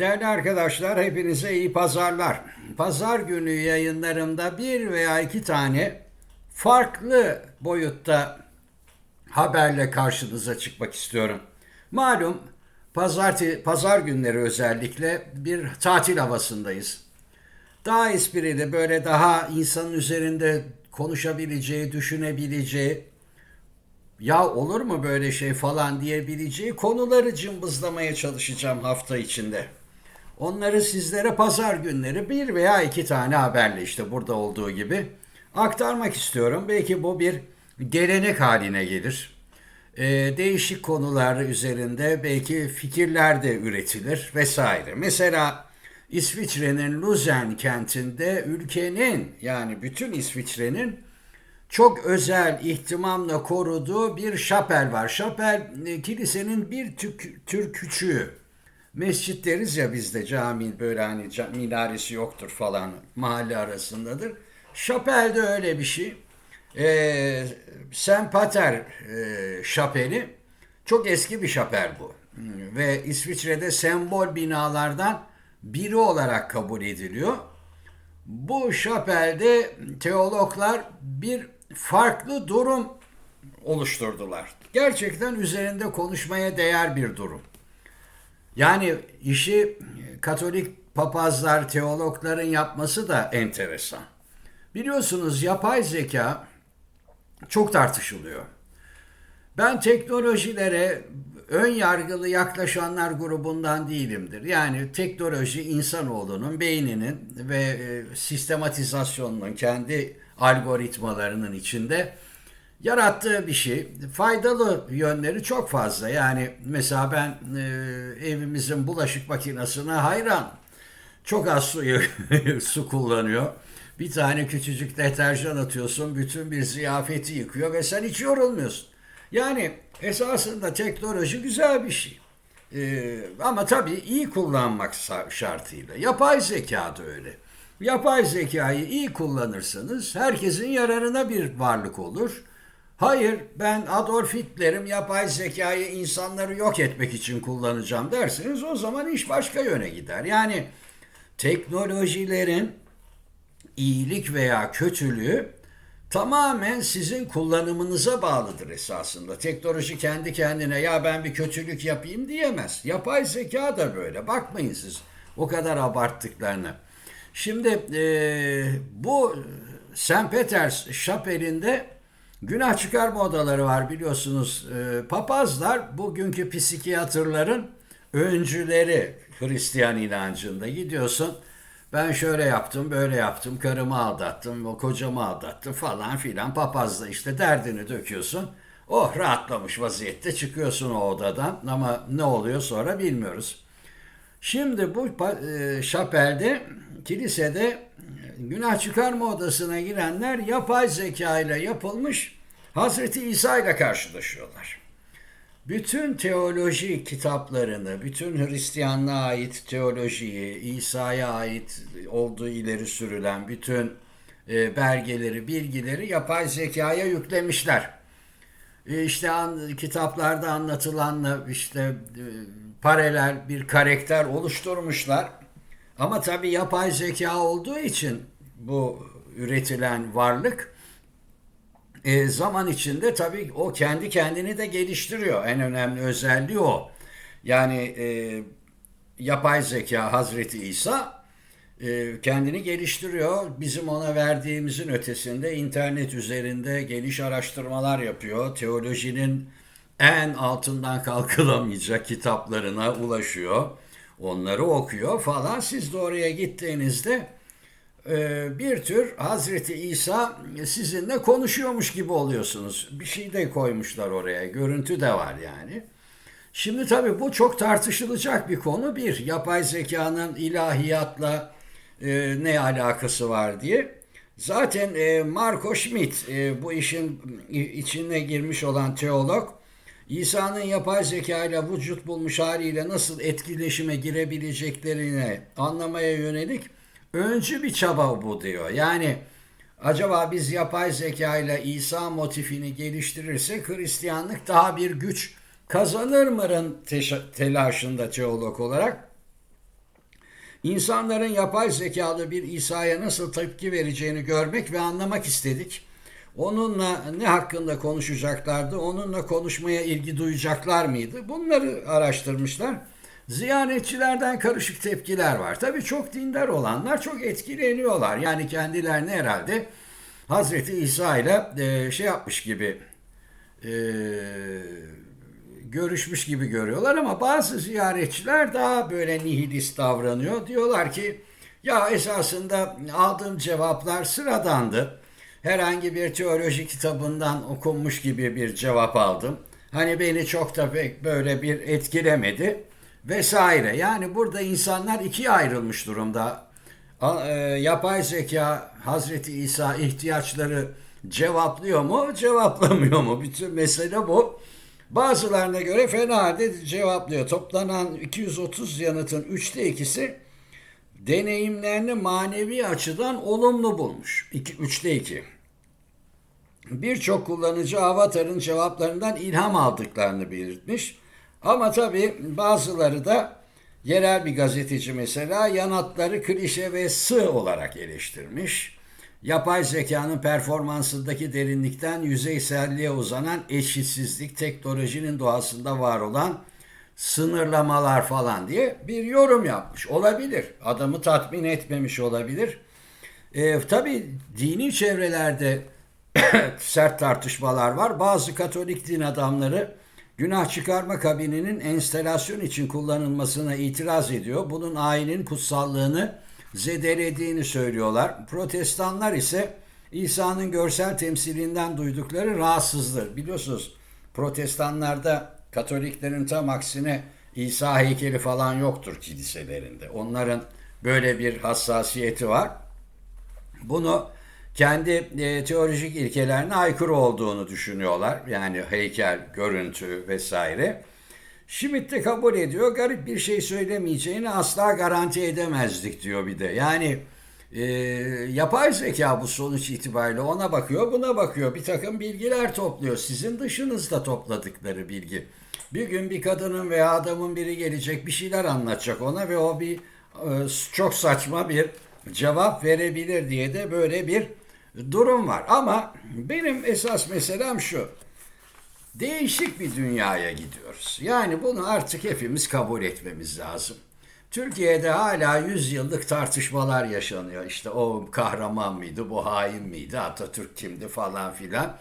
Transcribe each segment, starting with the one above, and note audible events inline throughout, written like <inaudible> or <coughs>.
Değerli arkadaşlar hepinize iyi pazarlar. Pazar günü yayınlarımda bir veya iki tane farklı boyutta haberle karşınıza çıkmak istiyorum. Malum pazarti, pazar günleri özellikle bir tatil havasındayız. Daha esprili böyle daha insanın üzerinde konuşabileceği, düşünebileceği, ya olur mu böyle şey falan diyebileceği konuları cımbızlamaya çalışacağım hafta içinde. Onları sizlere pazar günleri bir veya iki tane haberle işte burada olduğu gibi aktarmak istiyorum. Belki bu bir gelenek haline gelir. Ee, değişik konular üzerinde belki fikirler de üretilir vesaire. Mesela İsviçre'nin Luzern kentinde ülkenin yani bütün İsviçre'nin çok özel ihtimamla koruduğu bir şapel var. Şapel e, kilisenin bir tür, tür küçüğü. Mescit deriz ya bizde cami böyle hani minaresi yoktur falan mahalle arasındadır. Şapel de öyle bir şey. Ee, Saint Pater e, şapeli çok eski bir şapel bu. Hmm, Ve İsviçre'de sembol binalardan biri olarak kabul ediliyor. Bu şapelde teologlar bir farklı durum oluşturdular. Gerçekten üzerinde konuşmaya değer bir durum. Yani işi Katolik papazlar, teologların yapması da enteresan. Biliyorsunuz yapay zeka çok tartışılıyor. Ben teknolojilere ön yargılı yaklaşanlar grubundan değilimdir. Yani teknoloji insanoğlunun beyninin ve e, sistematizasyonunun kendi algoritmalarının içinde yarattığı bir şey. Faydalı yönleri çok fazla. Yani mesela ben e, evimizin bulaşık makinesine hayran. Çok az suyu <laughs> su kullanıyor. Bir tane küçücük deterjan atıyorsun, bütün bir ziyafeti yıkıyor ve sen hiç yorulmuyorsun. Yani esasında teknoloji güzel bir şey. Ee, ama tabii iyi kullanmak şartıyla. Yapay zeka da öyle. Yapay zekayı iyi kullanırsanız herkesin yararına bir varlık olur. Hayır ben Adolf Hitler'im yapay zekayı insanları yok etmek için kullanacağım derseniz o zaman iş başka yöne gider. Yani teknolojilerin iyilik veya kötülüğü tamamen sizin kullanımınıza bağlıdır esasında. Teknoloji kendi kendine ya ben bir kötülük yapayım diyemez. Yapay zeka da böyle. Bakmayın siz o kadar abarttıklarına. Şimdi e, bu St. Peters şapelinde günah çıkarma odaları var biliyorsunuz. E, papazlar bugünkü psikiyatrların öncüleri Hristiyan inancında. Gidiyorsun ben şöyle yaptım, böyle yaptım, karımı aldattım, o kocamı aldattım falan filan. Papazla işte derdini döküyorsun. Oh rahatlamış vaziyette çıkıyorsun o odadan ama ne oluyor sonra bilmiyoruz. Şimdi bu e, şapelde, kilisede günah çıkarma odasına girenler yapay zeka ile yapılmış Hazreti İsa ile karşılaşıyorlar bütün teoloji kitaplarını, bütün Hristiyanlığa ait teolojiyi, İsa'ya ait olduğu ileri sürülen bütün e, belgeleri, bilgileri yapay zekaya yüklemişler. E, işte an, kitaplarda anlatılanla işte e, paralel bir karakter oluşturmuşlar. Ama tabii yapay zeka olduğu için bu üretilen varlık e, zaman içinde tabii o kendi kendini de geliştiriyor. En önemli özelliği o. Yani e, yapay zeka Hazreti İsa kendini geliştiriyor. Bizim ona verdiğimizin ötesinde internet üzerinde geniş araştırmalar yapıyor. Teolojinin en altından kalkılamayacak kitaplarına ulaşıyor. Onları okuyor falan. Siz de oraya gittiğinizde e, bir tür Hazreti İsa sizinle konuşuyormuş gibi oluyorsunuz. Bir şey de koymuşlar oraya. Görüntü de var yani. Şimdi tabii bu çok tartışılacak bir konu. Bir, yapay zekanın ilahiyatla e, ne alakası var diye. Zaten e, Marco Schmidt e, bu işin içine girmiş olan teolog İsa'nın yapay zeka ile vücut bulmuş haliyle nasıl etkileşime girebileceklerini anlamaya yönelik öncü bir çaba bu diyor. Yani acaba biz yapay zeka ile İsa motifini geliştirirsek Hristiyanlık daha bir güç kazanır mı'nın telaşında teolog olarak. İnsanların yapay zekalı bir İsa'ya nasıl tepki vereceğini görmek ve anlamak istedik. Onunla ne hakkında konuşacaklardı, onunla konuşmaya ilgi duyacaklar mıydı? Bunları araştırmışlar. Ziyaretçilerden karışık tepkiler var. Tabii çok dindar olanlar çok etkileniyorlar. Yani kendilerini herhalde Hazreti İsa ile e, şey yapmış gibi e, görüşmüş gibi görüyorlar ama bazı ziyaretçiler daha böyle nihilist davranıyor. Diyorlar ki ya esasında aldığım cevaplar sıradandı. Herhangi bir teoloji kitabından okunmuş gibi bir cevap aldım. Hani beni çok da pek böyle bir etkilemedi vesaire. Yani burada insanlar ikiye ayrılmış durumda. E, Yapay zeka Hazreti İsa ihtiyaçları cevaplıyor mu, cevaplamıyor mu? Bütün mesele bu. Bazılarına göre fena halde cevaplıyor. Toplanan 230 yanıtın üçte ikisi deneyimlerini manevi açıdan olumlu bulmuş. İki, üçte iki. Birçok kullanıcı avatarın cevaplarından ilham aldıklarını belirtmiş. Ama tabii bazıları da yerel bir gazeteci mesela yanıtları klişe ve sığ olarak eleştirmiş. Yapay zekanın performansındaki derinlikten yüzeyselliğe uzanan eşitsizlik, teknolojinin doğasında var olan sınırlamalar falan diye bir yorum yapmış. Olabilir. Adamı tatmin etmemiş olabilir. E, tabii dini çevrelerde <coughs> sert tartışmalar var. Bazı Katolik din adamları günah çıkarma kabininin enstelasyon için kullanılmasına itiraz ediyor. Bunun ayinin kutsallığını zedelediğini söylüyorlar. Protestanlar ise İsa'nın görsel temsilinden duydukları rahatsızdır. Biliyorsunuz protestanlarda Katoliklerin tam aksine İsa heykeli falan yoktur kiliselerinde. Onların böyle bir hassasiyeti var. Bunu kendi e, teolojik ilkelerine aykırı olduğunu düşünüyorlar. Yani heykel, görüntü vesaire. Schmidt de kabul ediyor. Garip bir şey söylemeyeceğini asla garanti edemezdik diyor bir de. Yani e, yapay zeka bu sonuç itibariyle ona bakıyor, buna bakıyor. Bir takım bilgiler topluyor. Sizin dışınızda topladıkları bilgi. Bir gün bir kadının veya adamın biri gelecek bir şeyler anlatacak ona ve o bir e, çok saçma bir cevap verebilir diye de böyle bir durum var. Ama benim esas meselem şu. Değişik bir dünyaya gidiyoruz. Yani bunu artık hepimiz kabul etmemiz lazım. Türkiye'de hala 100 yıllık tartışmalar yaşanıyor. İşte o kahraman mıydı, bu hain miydi, Atatürk kimdi falan filan.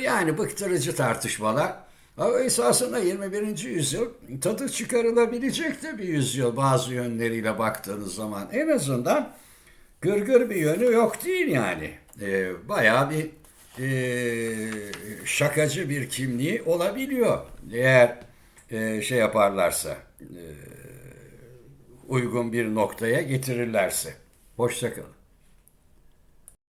Yani bıktırıcı tartışmalar. Ama esasında 21. yüzyıl tadı çıkarılabilecek de bir yüzyıl bazı yönleriyle baktığınız zaman. En azından gırgır bir yönü yok değil yani. Ee, bayağı bir e, şakacı bir kimliği olabiliyor. Eğer e, şey yaparlarsa, e, uygun bir noktaya getirirlerse. Hoşçakalın.